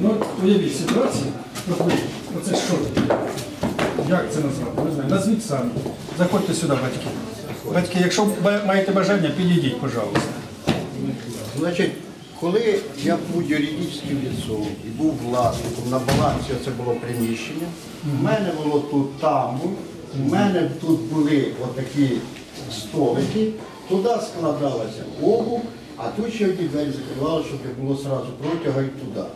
Ну, уявіть ситуацію, оце що таке? Як це назвати? Не знаю. Назвіть самі. Заходьте сюди, батьки. Батьки, якщо маєте бажання, підійдіть, пожалуйста. Значить, коли я був юридичним лицом і був власником, на балансі це було приміщення, в мене було тут тамбур, в мене тут були отакі столики, туди складалася обув, а тут ще одні двері закривали, щоб не було сразу протяга і туди.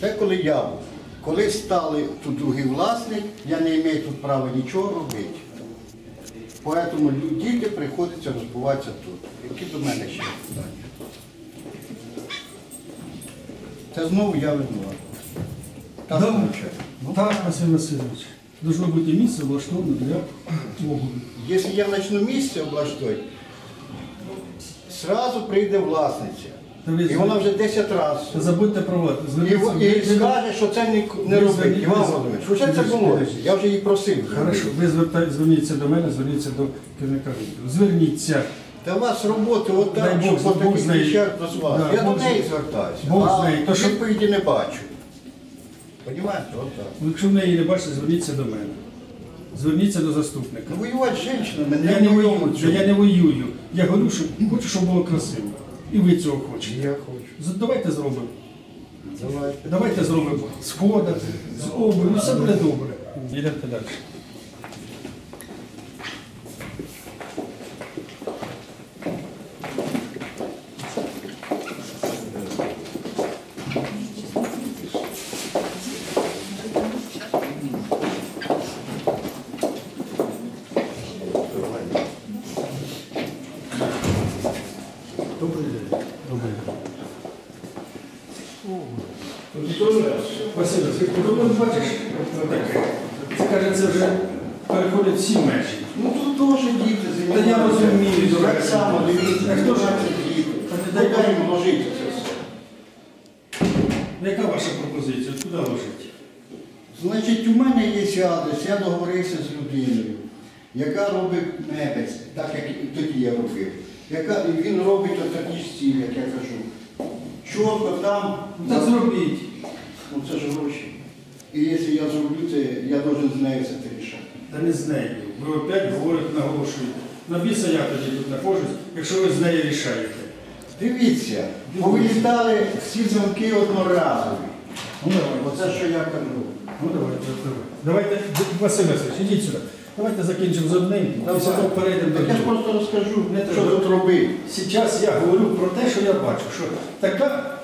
Це коли я був. Коли стали тут другий власник, я не маю тут права нічого робити. Поэтому діти приходиться розбуватися тут. Які до мене ще питання? Це знову я винуват. Так, Да. Ну, Так, Василь Васильович. Должно бути місце влаштоване для обуви. Якщо я почну місце облаштувати, сразу прийде власниця. І вона вже 10 разів. Забудьте про вас. І, і скаже, що це не, не робить. Іван Володимирович, що це було? Я вже її просив. Хорошо, ви звертай- зверніться до мене, зверніться до керівника. Зверніться. Та у вас роботи Дай отак, Бог, щоб по Бог таких знає. речах дозвати. Да, Я Бог до неї знає. звертаюся, Бог а знає. То, що- відповіді не бачу. Понімаєте? Якщо в неї не бачите, зверніться до мене. Зверніться до заступника. Ну воювати з жінками Я не воюю. я не воюю. Я говорю, що хочу, щоб було красиво. І ви цього хочете. Я хочу. Давайте зробимо. Давайте. Давайте зробимо сходи, з обою, все буде добре. Йдемте далі. Ти подумав, бачиш. Це каже, це вже переходить всі межі. Ну тут теж діти Та я розумію, Так само, дивіться, хто ж- діти. Та не Дай їм ложити це все. Яка ваша пропозиція? Куди ложити? Значить, у мене є адрес, я договорився з людиною, яка робить мебель, так як і тоді я робив. Яка, і він робить отакі стіль, як я кажу. Чітко там, Ну, Так зробіть. Ну це ж гроші. І якщо я зроблю це, я должен з нею це рішати. Та не з нею. Ви опять говорите, наголошуєте. На біса я тоді тут знаходжусь, якщо ви з нею рішаєте. Дивіться, повилітали всі замки одноразові. Ну давай, Оце що я кажу. Ну давайте, давай. Давайте, Василь Васильович, ідіть сюди. Давайте закінчимо з одним, після того перейдемо до Так я ж просто розкажу, Не що тут робити. Зараз я говорю про те, що я бачу, що така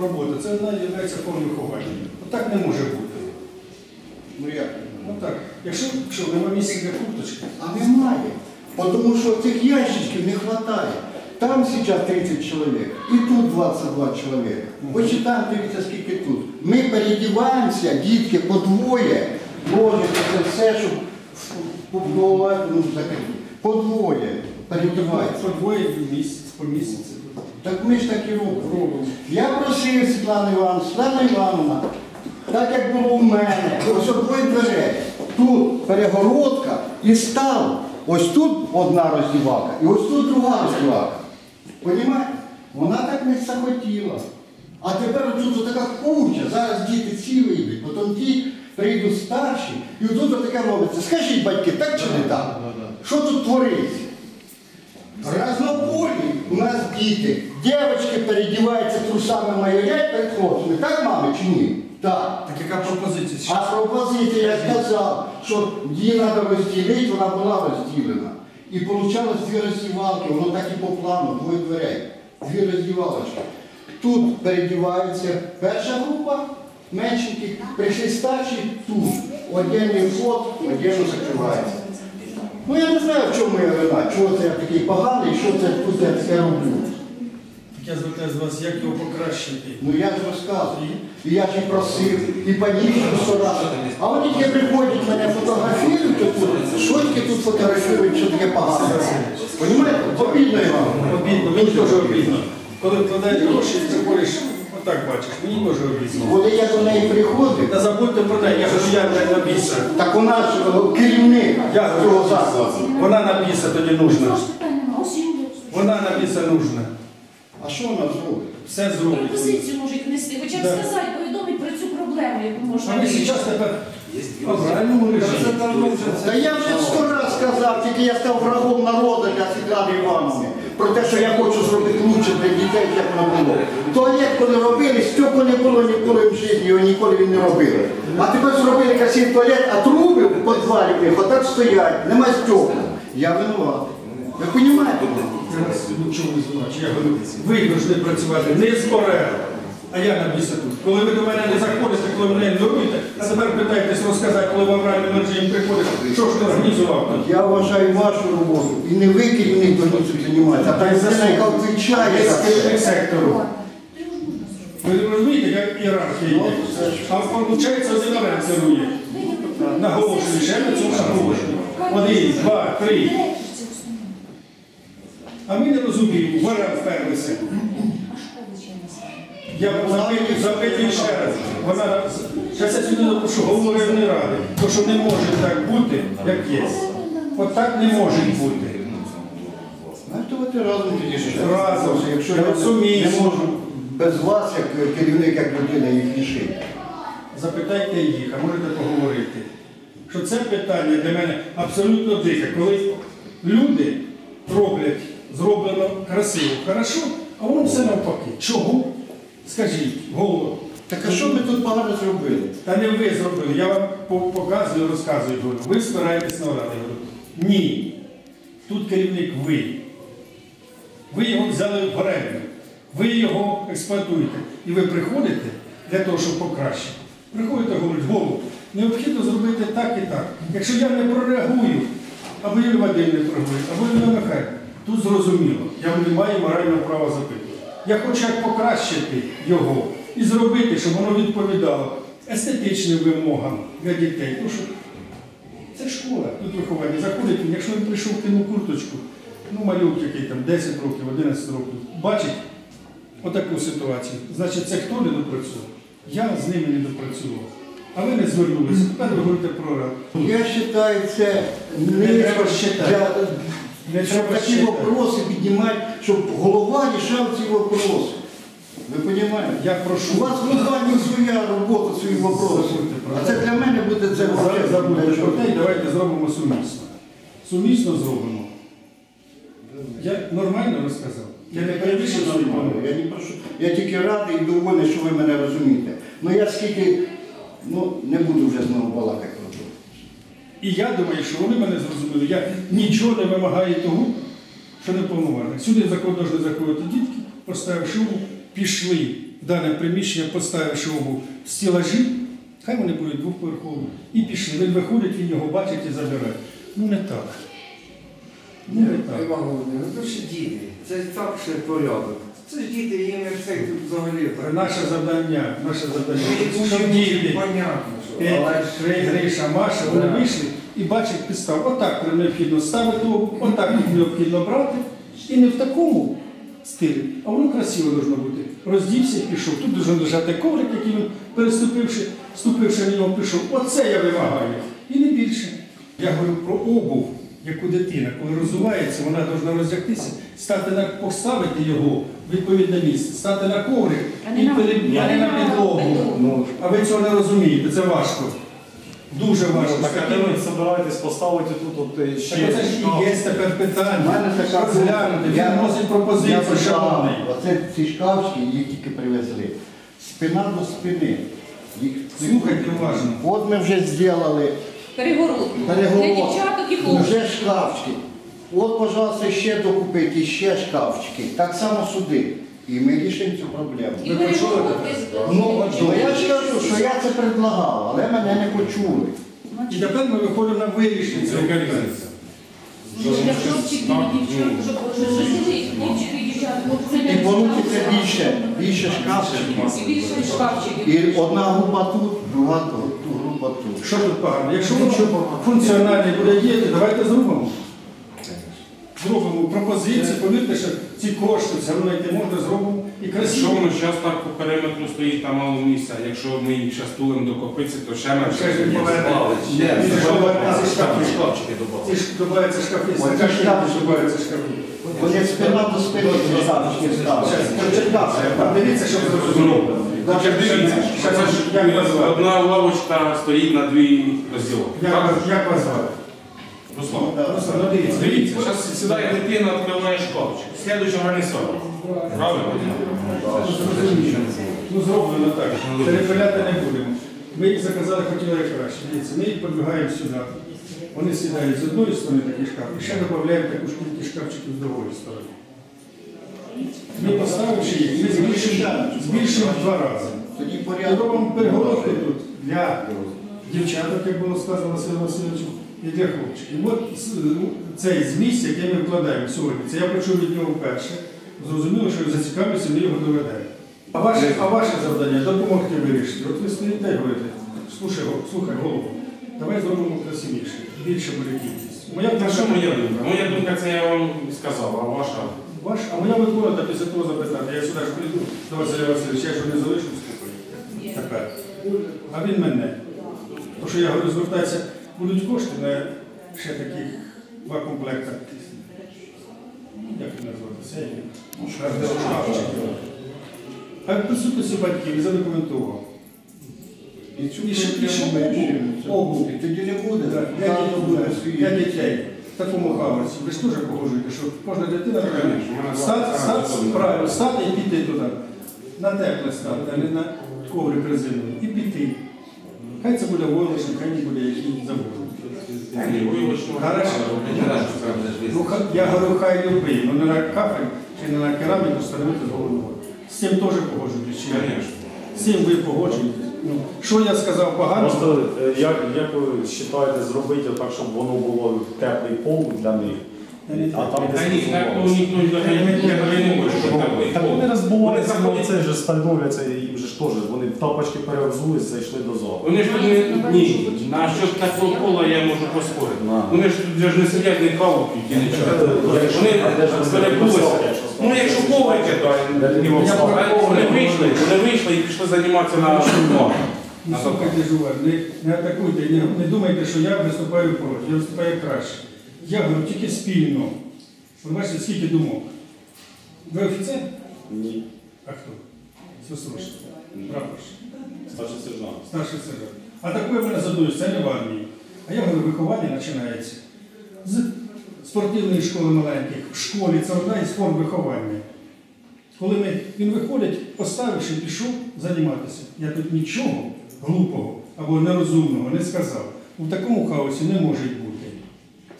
робота, це вона є формою ховання. Отак не може бути. Ну як? Ну так. Якщо що, нема місця для курточки, А немає. Тому що цих ящичків не вистачає. Там зараз 30 чоловік, і тут 22 чоловіка. Почитаємо, дивіться, скільки тут. Ми передіваємося, дітки по двоє, ложиться це все, щоб побудувати, ну, закрити. По двоє передівається. по двоє місяць, по місяці. Так ми ж так і робимо. Я просив Світлану Івановну, Світлана Івановна, так як було в мене, ось двоє дверей. Тут перегородка і став. Ось тут одна роздівака, і ось тут друга роздівака. Понімаєте? Вона так не захотіла. А тепер тут така куча, зараз діти ці вийдуть, потім ті прийдуть старші, і тут таке робиться. Скажіть, батьки, так чи не так? Що тут твориться? Разнополі у нас діти. Дівчатки передіваються трусами майорять перед хлопцями. Так, мами, чи ні? Так. Так яка пропозиція? А пропозиція, я сказав, що її треба розділити, вона була розділена. І вийшло дві роздівалки, воно так і по плану, двоє дверей. Дві роздівалочки. Тут передівається перша група, меншеньких, прийшли старші, тут. Одягний вход, одягно закривається. Ну я не знаю, в чому моя вина, чого це я такий поганий, що це тут я таке роблю. Так я звертаюся з вас, як його покращити. Ну я ж розказую. І я ж і просив, і сто разів. А вони тільки приходять мене фотографують тут, що тільки тут фотографують, що таке погане. Понімаєте? Обідно вам. Обідно, мені теж обідно. Коли вкладаєш гроші і отак бачиш, мені теж обідно. Коли я до неї приходив, Та забудьте про неї, я кажу, я не на біса. так вона ж е, керівник Я цього закладу. Вона на тоді нужна. Вона на нужна. А що вона зробить? Все зробить. Пропозицію можуть внести, хоча б Да. сказати, повідомити про цю проблему, яку можна А ви вирішити. зараз тепер в правильному режимі. Та я вже сто раз сказав, тільки я став врагом народу для Світлани Івановни. Про те, що я хочу зробити лучше для дітей, як воно було. Туалет, коли робили, стекло не було ніколи в житті, його ніколи не робили. А тепер зробили красивий туалет, а труби в підвалі в них отак стоять, нема стекла. Я винуватий. Ви розумієте? Ну чому ви звинувачуєте? Я говорю, ви повинні працювати не з а я на місці тут. Коли ви до мене не заходите, коли мене ігноруєте, а тепер питаєтесь розказати, коли в авральному режимі приходиш, що ж ти організував тут? Я вважаю вашу роботу. І не ви керівник повинні цим займатися, а та людина, яка відповідає за керівник це. сектору. Ви розумієте, як ієрархія є? А виходить, один орен керує. Наголошую, ще на цьому наголошую. Один, два, три. А ми не розуміємо, вора вперлися. Я запитую, запитую ще раз. Вона зараз я сьогодні допишу, говорив не ради. То що не може так бути, як є. От так не може бути. Давайте разом підійшли. Разом. Якщо Я не можу без вас, як керівник, як людина, їх рішити. Запитайте їх, а можете поговорити. Що це питання для мене абсолютно дике, коли люди роблять зроблено красиво, хорошо, а воно все навпаки. Чого? Скажіть, голову. Так а що ми тут погано зробили? Та не ви зробили, я вам показую, розказую, говорю. Ви спираєтесь на. Говорю. Ні. Тут керівник ви. Ви його взяли в оренду. Ви його експлуатуєте. І ви приходите для того, щоб покращити. Приходите, говорить, голову, необхідно зробити так і так. Якщо я не прореагую, або Юрій Вадим не прореагує, або Юрій Михайло, тут зрозуміло, я не маю морального права запитувати. Я хочу як покращити його і зробити, щоб воно відповідало естетичним вимогам для дітей. Тому що це школа, тут виховання. Заходить якщо він прийшов в кину курточку, ну малюк який там 10 років, 11 років, бачить отаку ситуацію, значить це хто не допрацював? Я з ними не допрацював. А ви не звернулися. Тепер ви говорите про раду. Я вважаю, це не Не треба для, Не треба такі вопроси піднімати, щоб голова рішав ці вопроси. Ви розумієте? Я прошу У вас глобальна своя робота, свої вопроси. А це для мене буде це Зараз забудьте про те, і давайте зробимо сумісно. Сумісно зробимо. Я нормально розказав. Я не свою Нормально. Я не прошу. Я тільки радий і довольний, що ви мене розумієте. Ну я скільки, ну не буду вже знову балакати. І я думаю, що вони мене зрозуміли. Я нічого не вимагаю того, що не повноважений. Сюди закон повинні заходити дітки, поставивши обув, пішли в дане приміщення, поставивши в стілажі, хай вони будуть двоповерхові, і пішли. Він виходить, він його бачить і забирає. Ну не так. Ну не так. Іван Володимирович, ну що діти? Це так ще порядок. Це ж діти, їм не все взагалі. Наше завдання, наше завдання, діти, Понятно, що. Петя, Гриша, Маша, вони вийшли і бачать підстав. Отак необхідно ставити обув, отак необхідно брати. І не в такому стилі, а воно красиво должно бути. Роздівся і пішов. Тут дуже лежати коврик, який він, переступивши, ступивши на нього, пішов. Оце я вимагаю. І не більше. Я говорю про обув, яку дитина, коли розвивається, вона повинна роздягтися, стати на поставити його в відповідне місце, стати на коврик і на- перед- а не на підлогу. Ну, а ви цього не розумієте, це важко. Дуже важко. Так, а ви збираєтесь поставити тут от е, ще Так оце ж і є тепер У питання. мене така розглянути, він Я- вносить пропозицію, я. Оце ці шкафчики, їх тільки привезли. Спина до спини. Їх Слухайте уважно. От ми вже зробили Перегородку. Для переговорку. дівчаток і хлопців. Вже шкафчики. От, пожалуйста, ще докупити, ще шкафчики. Так само сюди. І ми рішимо цю проблему. І перегородки. Ну, то я ж кажу, що я це предлагав, але мене не почули. І тепер ми виходимо на вирішення цього питання. Для хлопчиків і дівчаток, щоб хлопчики і дівчаток. І получиться більше, більше шкафчиків. І більше шкафчиків. І одна група тут, друга тут, група тут. Що тут погано? Якщо воно функціонально буде діяти, давайте зробимо. Зробимо пропозиції, повірте, що ці кошти все одно знайти можна, зробимо і Якщо красиво. воно зараз так по периметру стоїть там мало місця, якщо ми їх зараз тулимо до копиці, то ще менше. Ні, ці шкафи. шкафчики Ці ж шкафи, добавляться шкафи. Вони спина до спини. Дивіться, що зрозуміло. Значить, дивіться, вас звати? одна лавочка стоїть на дві розділки. Як Так? вас- Як вас звати? Руслан. Руслан, ну дивіться. Дивіться, зараз сідає дитина, відкриває шкафчик. Слідуючий організатор. Правильно? Ну зроблено так. Перепиляти не будемо. Ми їх заказали, хотіли як краще. Дивіться, ми їх підбігаємо сюди. Вони сідають з одної сторони такий шкаф, і ще додаємо таку ж кількість шкафчиків з другої сторони. Ми поставивши їх, ми збільшуємо, збільшуємо в два рази. Тоді порядок. робимо перегородки тут для дівчаток, як було сказано Василем Васильовичем, і для хлопчиків. І от ну, цей зміст, який ми вкладаємо сьогодні, це я почув від нього вперше. Зрозуміло, що ви зацікавилися, ми його доведемо. А ваше, а ваше завдання допомогти вирішити. От ви стоїте і говорите, слухай, слухай голову, давай зробимо красивіше, більше буде кількість. Моя Та що думка- моя думка? Моя думка, це я вам сказав, а ваша? Ваш, а моя виконана після того запитати, я сюди ж прийду до Василя Васильовича, я ж не залишу спокою. Тепер. А він мене. То що я говорю, звертатися, будуть кошти на ще таких два комплекти. Як їх назвати? Шкафчиків. А присутності батьків задокументував. І цю І ще- обув. тоді не буде. Для дітей. В такому хаосі. Ви ж теж погоджуєте, що кожна дитина правильно, стати і піти туди. На тепле стати, а не на коврик резиновий. І піти. Хай це буде войлочник, хай не буде який завод. Хорошо. Ну, ха- я говорю, хай любий, ну не на кафель чи не на кераміку встановити з головою. З цим теж погоджуєтесь. чи ні? З цим ви погоджуєтесь. Ну, що я сказав погано? Просто е, як, як ви вважаєте зробити так, щоб воно було теплий пол для них, а там Та ні, так десь ніхто не взагалі не може, що такий Так вони пол. розбуваються, Вони заходять- це ж становляться, їм же ж теж, вони тапочки перевзулися і йшли до залу. Вони ж тут не ні, на що такого пола я можу поспорити. Вони ж тут ж не сидять, не каву п'ють і нічого. Вони перебулися. Ну якщо коврики, то а вони вийшли, вони вийшли і пішли займатися на шумах. Не слухайте не атакуйте, не, не думайте, що я виступаю проти, я виступаю краще. Я говорю тільки спільно. Ви бачите, скільки думок. Ви офіцер? Ні. А хто? Свиструш. Прапорщ. Старший сержант. Старший сержант. А таке мене задують, це не в армії. А я говорю, виховання починається з спортивної школи маленьких. В школі це одна із форм виховання. Коли ми, він виходить, поставивши, пішов займатися. Я тут нічого глупого або нерозумного не сказав. У такому хаосі не може бути.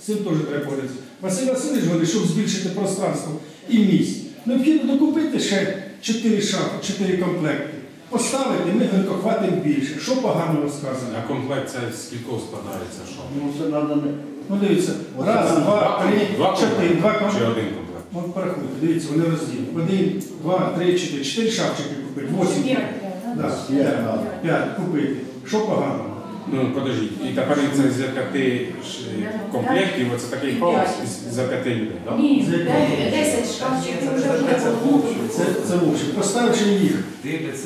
Цим теж треба боротися. Василь Васильович говорить, щоб збільшити пространство і місць. Необхідно докупити ще 4 шафи, 4 комплекти. Поставити, ми хватить більше. Що погано розказано? А комплект це з кількох складається? Ну, це треба не... Ну дивіться, раз, два, три, чотири, два Чи комплекти. один комплект? От порахуйте, дивіться, вони розділені. Один, два, три, чотири, чотири шапчики купити, восім. П'ять, п'ять купити. Що погано? Ну, подождіть, і тепер це з п'яти ж, комплектів, оце такий хаос за п'яти людей, так? Ні, 10 шкафчиків вже. Це, це лучше. Поставивши їх,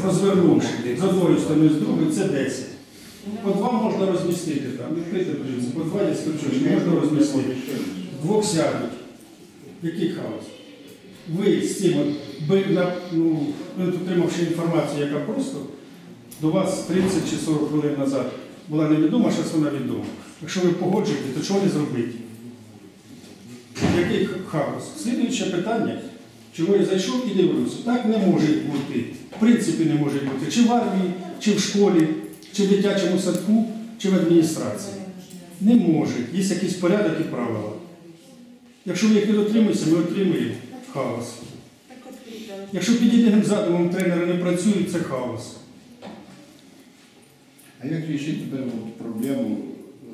розвернувши з одної сторони, з другої, це 10. По два можна розмістити там. Відкрити подивіться, по два є скручочки, можна розмістити. Двох сядуть. Який хаос? Ви з цим, ну, отримавши інформацію, яка просто до вас 30 чи 40 хвилин назад була невідома, зараз вона відома. Якщо ви погоджуєте, то чого не зробити? Який хаос? Слідуюче питання, чого я зайшов і дивлюся, так не може бути. В принципі, не може бути. Чи в армії, чи в школі, чи в дитячому садку, чи в адміністрації. Не може. Є якийсь порядок і правила. Якщо ми їх не дотримуємося, ми отримуємо хаос. Якщо під єдиним задумом тренери не працюють, це хаос. А як рішити тепер от проблему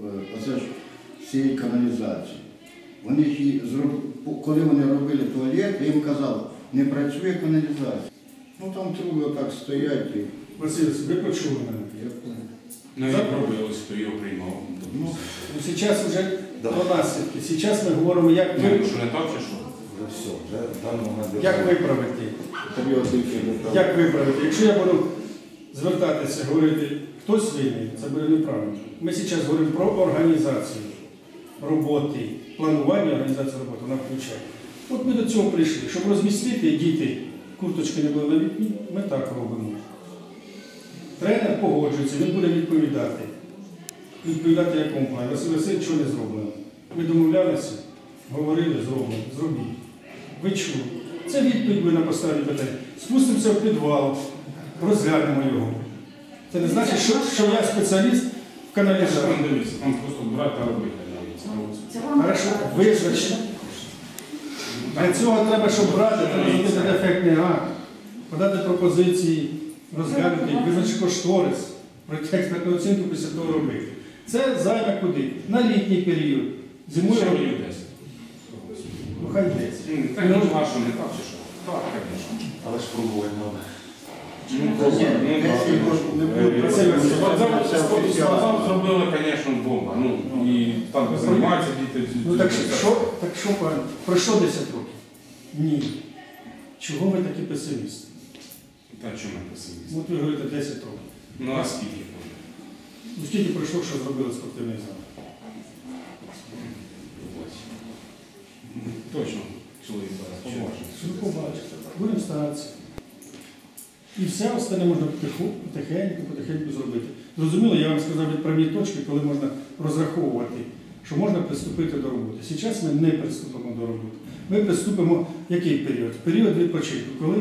е, оце ж цієї каналізації? Вони ж її зроб... коли вони робили туалет, я їм казав, не працює каналізація. Ну там труби отак стоять і Василь, ви почули мене. я. Ну, як робили, хто його приймав. Ну, ну, зараз вже про наслідки. Зараз ми говоримо, як, ви, Ну, що не так, чи що? Вже все, вже в даний момент. як виправити. Періодики не так. Як виправити? Якщо я буду звертатися, говорити, хтось винний, це буде неправильно. Ми зараз говоримо про організацію роботи, планування організації роботи, вона включає. От ми до цього прийшли, щоб розмістити діти, курточки не були на вікні, ми так робимо. Тренер погоджується, він буде відповідати. Відповідати якому плані. Василь Васильович, що не зроблено. Ви домовлялися, говорили, зроблено, зробіть. Ви чули. Це відповідь ви на поставлені питання. Спустимося в підвал, розглянемо його. Це не значить, що, що я спеціаліст в каналізації. Дивіться, там просто брати та робити. Хорошо, визначено. Для цього треба, щоб брати, треба зробити дефектний акт, подати пропозиції, розглянути, визначити кошторис, пройти експертну оцінку після того робити. Це займе куди? На літній період. Зимою робити. Ну, хай йдеться. Ну, Так не важко, не так чи що? Так, звісно. Але ж пробувати треба. Спортзал- зробили, звісно, бомба. Ну, і там займаються діти. Ну так що, так що, пане, пройшло 10 років? Ні. Чого ви такі песимісти? Та чому песиміст? От ви говорите 10 років. Ну, а скільки? Ну скільки пройшло, що зробили спортивний зал? Точно, чоловік зараз побачите? Будемо старатися. І все остальне можна потихеньку, потихеньку зробити. Зрозуміло, я вам сказав відправні точки, коли можна розраховувати, що можна приступити до роботи. Зараз ми не приступимо до роботи. Ми приступимо в який період? В період відпочинку, коли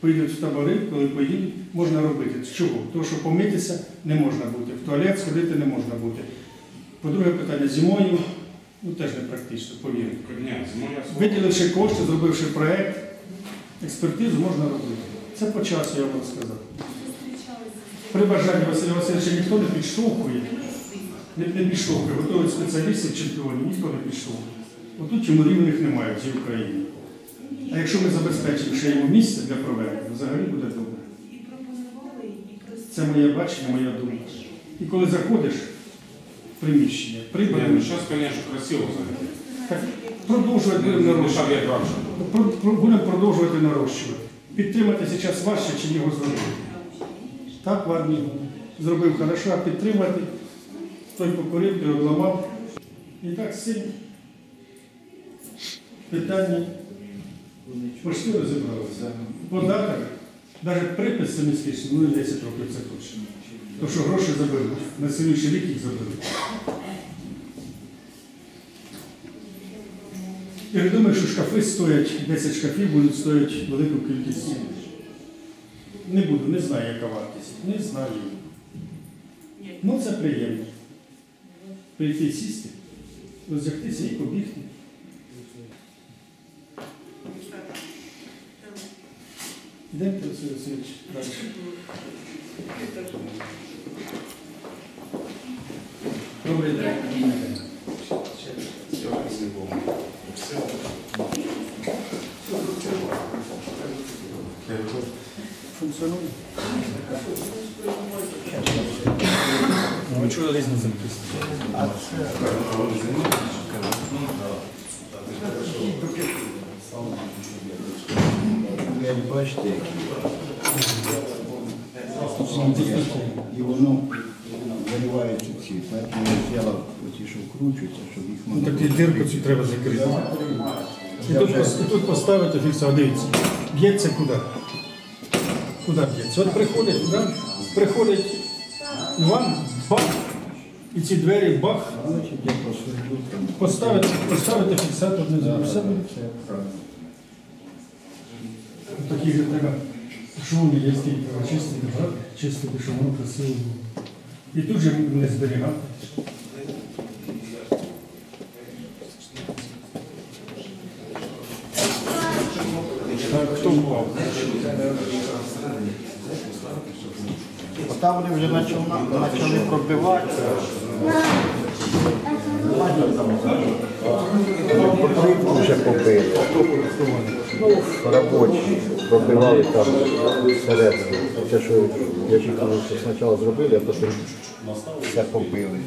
поїдуть в табори, коли поїдуть, можна робити. Чого? Тому що помитися не можна бути, в туалет сходити не можна бути. По-друге питання, зимою ну, теж не практично, повірте. Виділивши кошти, зробивши проєкт, експертизу можна робити. Це по часу, я вам сказав. При бажанні Василя Васильовича ніхто не підштовхує, не, не підштовхує, готують спеціалістів, чемпіонів, ніхто не підштовхує. Отут чому рівних немає в цій Україні. А якщо ми забезпечимо ще йому місце для проведення, взагалі буде добре. Це моє бачення, моя думка. І коли заходиш в приміщення, Ні, прибрано, ну зараз, звісно, красиво взагалі. так продовжувати будемо Не нарощувати. Будемо продовжувати нарощувати. Підтримати зараз важче, чи його зробити. Так, в армії зробив хорошо, а підтримати. Той покорив, той обламав. І так з питання почти розібралися. Податок, навіть припис семистичний, ну і 10 років це точно. Тому що гроші заберуть. На слідуючий рік їх заберуть. Я не думаю, що шкафи стоять, 10 шкафів будуть стоять велику кількість. Не буду, не знаю, яка вартість. Не знаю. Ну, це приємно. Прийти сісти, роздягтися і побігти. Йдемте, Василь Васильович, далі. Добрий день. Як бачите, які. І воно заливається ці. Тому я оті, що вкручуються, щоб їх Ну, такі дирку цю треба закрити. І тут, і тут поставити фіксацію. Дивіться, б'ється куди? Куди б'ється? От приходить, да? приходить Іван, бах, і ці двері бах, поставити, поставити фіксатор внизу. і Все буде. Такі ж треба є стільки очистити, брати, чистити, щоб воно красиво було. І тут же не зберігати. Так, хто впав? Там вони вже почали пробивати. Вже побили. Робочі пробивали там всередину. Те, що я чекав, що спочатку зробили, а потім все побили.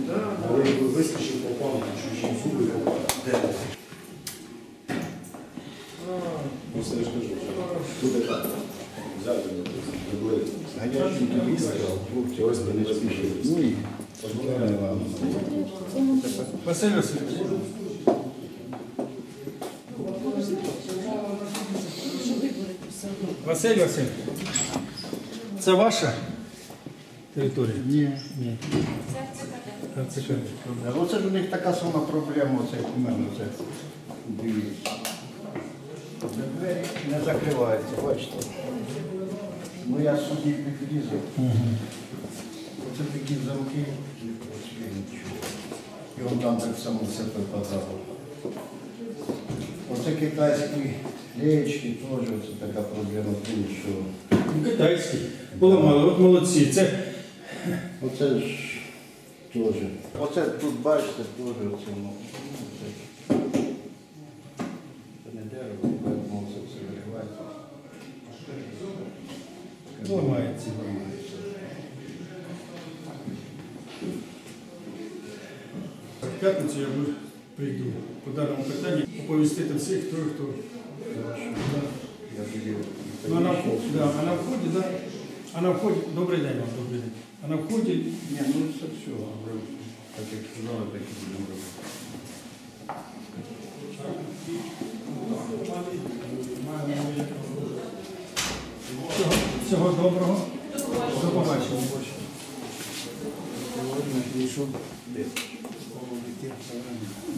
Хлопці, ось не спішили. Ну Василь Васильович. Василь Василь, це ваша територія? Ні. Ні. Це ЦКД. Оце ж у них така сама проблема, оце як у мене. Це. Дивіться. Двері не закриваються, бачите. Ну я собі підрізав. Оце замки, ось є нічого. І он там так само все попадало. Оце китайські леєчки теж оце така проблема, тому що Ну, Китайський. Поламали, от молодці. Це Оце ж теж. Оце тут бачите, теж оце. ну, Це, це не дерево, це все виривається. ламається. п'ятницю я буду- прийду по даному питанню оповістити всіх, хто хто. Я тоді Ну, а на вході, да, а на вході, да. А на вході, добрий день вам, добрий день. А на вході Ні, ну це все, вже так як сказали, так і будемо робити. всього, всього доброго. До побачення.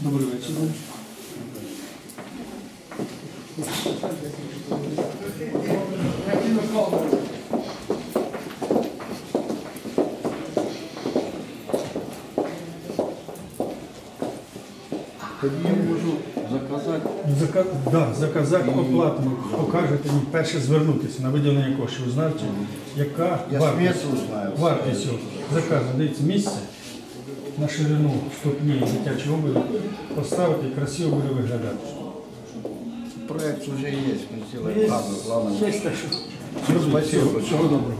Добрий вечір. Тоді я можу заказати. Зака... Да, заказати оплату. Покажете мені перше звернутися на виділення коштів. Знаєте, яка Я вартість? смісу знаю. Вартість цього заказу. Дивіться, місце на ширину ступні дитячої обуви поставити і красиво буде виглядати. Проект вже є, ми цілий план, план. Є так, що Спасибо. всього доброго.